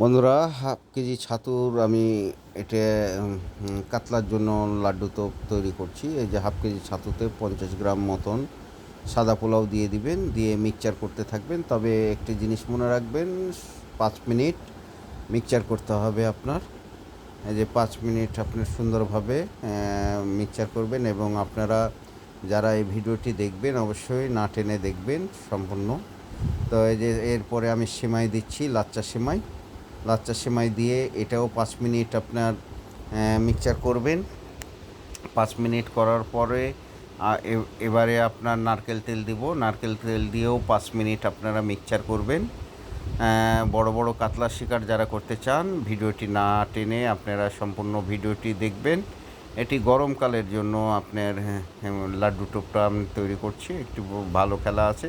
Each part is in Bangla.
বন্ধুরা, হাফ কেজি ছাতুর আমি এটা কাতলার জন্য লাড্ডু তো তৈরি করছি। এই যে হাফ কেজি ছাতুতে পঞ্চাশ গ্রাম মতন সাদা পোলাও দিয়ে দিবেন, দিয়ে মিক্সচার করতে থাকবেন। তবে একটি জিনিস মনে রাখবেন, পাঁচ মিনিট মিক্সচার করতে হবে আপনার। এই যে পাঁচ মিনিট আপনি সুন্দরভাবে মিক্সচার করবেন এবং আপনারা যারা এই ভিডিওটি দেখবেন অবশ্যই না টেনে দেখবেন সম্পূর্ণ। তো এই যে এরপরে আমি সেমাই দিচ্ছি, লাচ্চা সেমাই। লাচ্চা সেমাই দিয়ে এটাও পাঁচ মিনিট আপনার মিক্সচার করবেন। পাঁচ মিনিট করার পরে এবারে আপনার নারকেল তেল দিব। নারকেল তেল দিয়েও পাঁচ মিনিট আপনারা মিক্সচার করবেন। বড় বড় কাতলা শিকার যারা করতে চান, ভিডিওটি না টেনে আপনারা সম্পূর্ণ ভিডিওটি দেখবেন। এটি গরমকালের জন্য আপনার লাড্ডু টোপটা আমি তৈরি করছি। একটি ভালো খেলা আছে,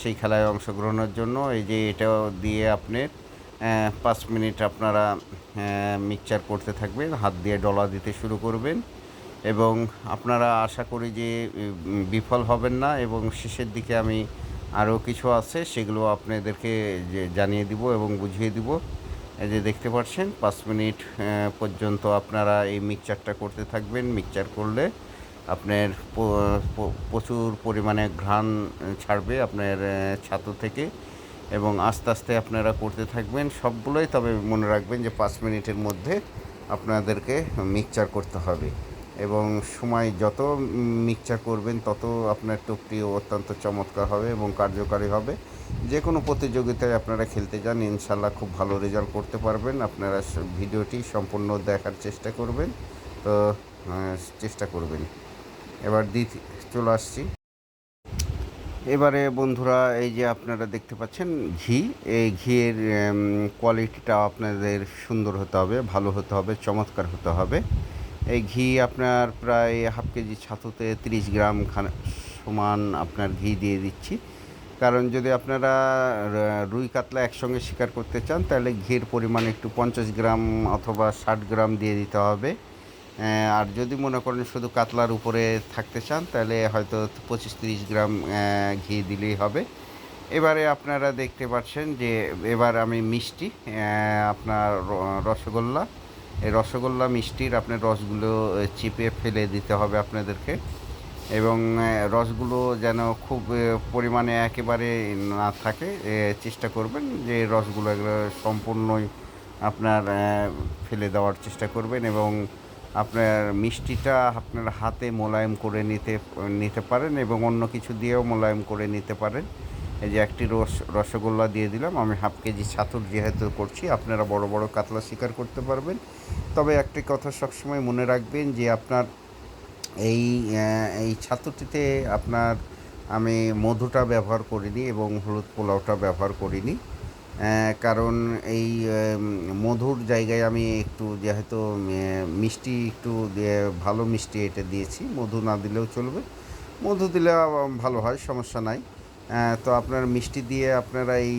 সেই খেলায় অংশগ্রহণের জন্য। এই যে এটা দিয়ে আপনার পাঁচ মিনিট আপনারা মিক্সচার করতে থাকবেন, হাত দিয়ে ডলা দিতে শুরু করবেন এবং আপনারা আশা করি যে বিফল হবেন না এবং শেষের দিকে আমি আরও কিছু আছে সেগুলো আপনাদেরকে যে, জানিয়ে দিব এবং বুঝিয়ে দিব। যে দেখতে পাচ্ছেন, পাঁচ মিনিট পর্যন্ত আপনারা এই মিক্সচারটা করতে থাকবেন। মিক্সচার করলে আপনার প্রচুর পরিমাণে ঘ্রাণ ছাড়বে আপনার ছাতু থেকে। এবং আস্তে আস্তে আপনারা করতে থাকবেন সবগুলোই, তবে মনে রাখবেন যে পাঁচ মিনিটের মধ্যে আপনাদেরকে মিক্সচার করতে হবে। এবং সময় যত মিক্সচার করবেন, তত আপনার টোপটি অত্যন্ত চমৎকার হবে এবং কার্যকারী হবে। যে কোনো প্রতিযোগিতায় আপনারা খেলতে যান ইনশাল্লাহ খুব ভালো রেজাল্ট করতে পারবেন। আপনারা ভিডিওটি সম্পূর্ণ দেখার চেষ্টা করবেন। তো চেষ্টা করবেন। এবার দিতে চলে আসছি। এবারে বন্ধুরা, এই যে আপনারা দেখতে পাচ্ছেন ঘি, এই ঘিয়ের কোয়ালিটিটা আপনাদের সুন্দর হতে হবে, ভালো হতে হবে, চমৎকার হতে হবে। এই ঘি আপনার প্রায় হাফ কেজি ছাতুতে তিরিশ গ্রাম খান- সমান আপনার ঘি দিয়ে দিচ্ছি। কারণ যদি আপনারা রুই কাতলা একসঙ্গে শিকার করতে চান, তাহলে ঘির পরিমাণ একটু পঞ্চাশ গ্রাম অথবা ষাট গ্রাম দিয়ে দিতে হবে। আর যদি মনে করেন শুধু কাতলার উপরে থাকতে চান, তাহলে হয়তো পঁচিশ তিরিশ গ্রাম ঘি দিলেই হবে। এবারে আপনারা দেখতে পাচ্ছেন যে এবার আমি মিষ্টি আপনার রসগোল্লা। এই রসগোল্লা মিষ্টির আপনার রসগুলো চিপে ফেলে দিতে হবে আপনাদেরকে। এবং রসগুলো যেন খুব পরিমাণে একেবারে না থাকে চেষ্টা করবেন যে রসগুলো এগুলো সম্পূর্ণই আপনার ফেলে দেওয়ার চেষ্টা করবেন এবং আপনার মিষ্টিটা আপনার হাতে মোলায়েম করে নিতে নিতে পারেন এবং অন্য কিছু দিয়েও মোলায়েম করে নিতে পারেন। এই যে একটি রস, রসগোল্লা দিয়ে দিলাম, আমি হাফ কেজি ছাতুর যেহেতু করছি, আপনারা বড় বড় কাতলা শিকার করতে পারবেন। তবে একটি কথা সবসময় মনে রাখবেন যে আপনার এই এই ছাতুটিতে আপনার আমি মধুটা ব্যবহার করিনি এবং হলুদ পোলাওটা ব্যবহার করিনি। কারণ এই মধুর জায়গায় আমি একটু যেহেতু মিষ্টি একটু ভালো মিষ্টি এটা দিয়েছি। মধু না দিলেও চলবে। মধু দিলে ভালো হয়, সমস্যা নাই। তো আপনার মিষ্টি দিয়ে আপনারা এই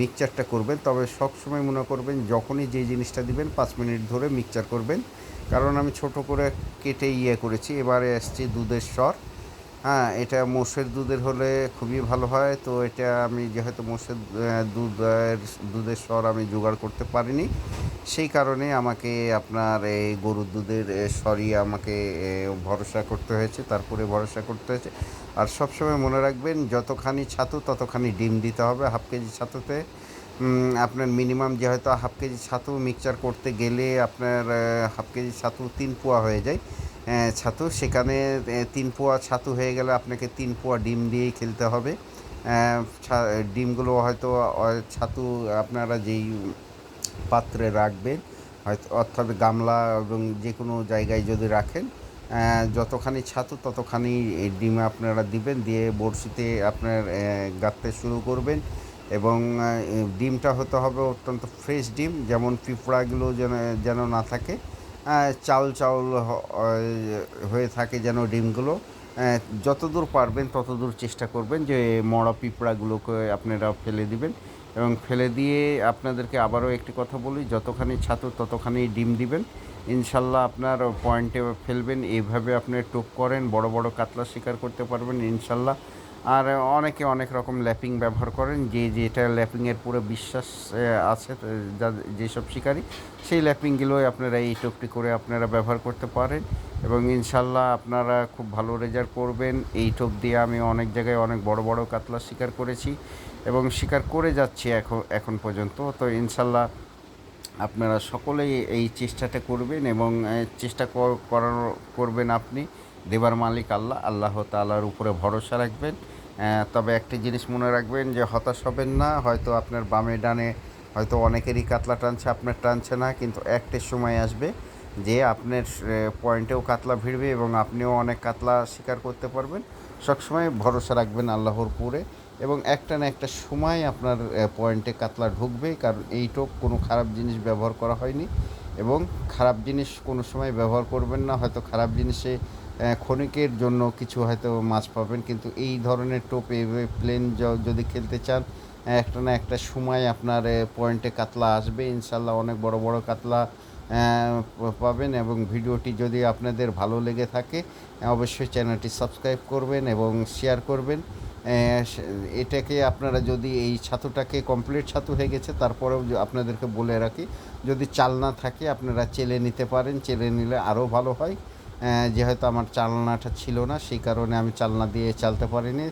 মিক্সচারটা করবেন। তবে সব সময় মনে করবেন, যখনই যে জিনিসটা দিবেন, পাঁচ মিনিট ধরে মিক্সচার করবেন। কারণ আমি ছোট করে কেটে ইয়ে করেছি। এবারে আসছে দুধের স্বর। হ্যাঁ এটা মোষের দুধের হলে খুবই ভালো হয়। তো এটা আমি যেহেতু মোষের দুধের দুধের স্বর আমি জোগাড় করতে পারিনি, সেই কারণে আমাকে আপনার এই গরুর দুধের স্বরই আমাকে ভরসা করতে হয়েছে, তারপরে ভরসা করতে হয়েছে। আর সবসময় মনে রাখবেন, যতখানি ছাতু ততখানি ডিম দিতে হবে হাফ কেজি ছাতুতে। আপনার মিনিমাম যেহেতু হাফ কেজি ছাতু, মিক্সচার করতে গেলে আপনার হাফ কেজি ছাতু তিন পোয়া হয়ে যায়। ছাতু। সেখানে তিন পোয়া ছাতু হয়ে গেলে আপনাকে তিন পোয়া ডিম দিয়েই খেলতে হবে। ডিমগুলো হয়তো ছাতু আপনারা যেই পাত্রে রাখবেন, হয়তো, অর্থাৎ গামলা এবং যে কোনো জায়গায় যদি রাখেন যতখানি ছাতু ততখানি ডিম আপনারা দিবেন, দিয়ে বড়শিতে আপনার গাঁথতে শুরু করবেন এবং ডিমটা হতে হবে অত্যন্ত ফ্রেশ ডিম, যেমন পিঁপড়াগুলো যেন যেন না থাকে। আহ, চাউল হয়ে থাকে যেন ডিমগুলো। যতদূর পারবেন ততদূর চেষ্টা করবেন যে মরা পিঁপড়াগুলোকে আপনারা ফেলে দিবেন। এবং ফেলে দিয়ে আপনাদেরকে আবারও একটি কথা বলি যতখানি ছাতু ততখানি ডিম দিবেন। ইনশাল্লাহ আপনার পয়েন্টে ফেলবেন এইভাবে আপনি টোপ করেন বড় বড় কাতলা শিকার করতে পারবেন ইনশাল্লাহ। আর অনেকে অনেক রকম ল্যাপিং ব্যবহার করেন, যে যেটা ল্যাপিংয়ের পুরো বিশ্বাস আছে যেসব শিকারী, সেই ল্যাপিংগুলোই আপনারা এই টোপটি করে আপনারা ব্যবহার করতে পারেন এবং ইনশাল্লাহ আপনারা খুব ভালো রেজাল্ট করবেন। এই টোপ দিয়ে আমি অনেক জায়গায় অনেক বড় বড় কাতলা শিকার করেছি এবং শিকার করে যাচ্ছি এখন এখন পর্যন্ত। তো ইনশাল্লাহ আপনারা সকলেই এই চেষ্টাটা করবেন এবং চেষ্টা কর- করার, করবেন আপনি। দেবার মালিক আল্লাহ আল্লাহ তালার উপরে ভরসা রাখবেন। তবে একটি জিনিস মনে রাখবেন যে হতাশ হবেন না, হয়তো আপনার বামে ডানে হয়তো অনেকেরই কাতলা টানছে, আপনার টানছে না, কিন্তু একটা সময় আসবে যে আপনার পয়েন্টেও কাতলা ভিড়বে এবং আপনিও অনেক কাতলা শিকার করতে পারবেন। সবসময় ভরসা রাখবেন আল্লাহর উপরে এবং একটা না একটা সময় আপনার পয়েন্টে কাতলা ঢুকবে, কারণ এই টোপ কোনো খারাপ জিনিস ব্যবহার করা হয়নি। এবং খারাপ জিনিস কোনো সময় ব্যবহার করবেন না, হয়তো খারাপ জিনিসে ক্ষণিকের জন্য কিছু হয়তো মাছ পাবেন, কিন্তু এই ধরনের টোপ এইভাবে প্লেন যদি খেলতে চান, একটা না একটা সময় আপনার পয়েন্টে কাতলা আসবে, ইনশাল্লাহ অনেক বড় বড় কাতলা পাবেন এবং ভিডিওটি যদি আপনাদের ভালো লেগে থাকে, অবশ্যই চ্যানেলটি সাবস্ক্রাইব করবেন এবং শেয়ার করবেন। এটাকে আপনারা যদি এই ছাতুটাকে কমপ্লিট ছাতু হয়ে গেছে, তারপরেও আপনাদেরকে বলে রাখি, যদি চাল না থাকে, আপনারা চেলে নিতে পারেন, চেলে নিলে আরও ভালো হয়। যেহেতু আমার চালনাটা ছিল না, সেই কারণে আমি চালনা দিয়ে চালতে পারিনি।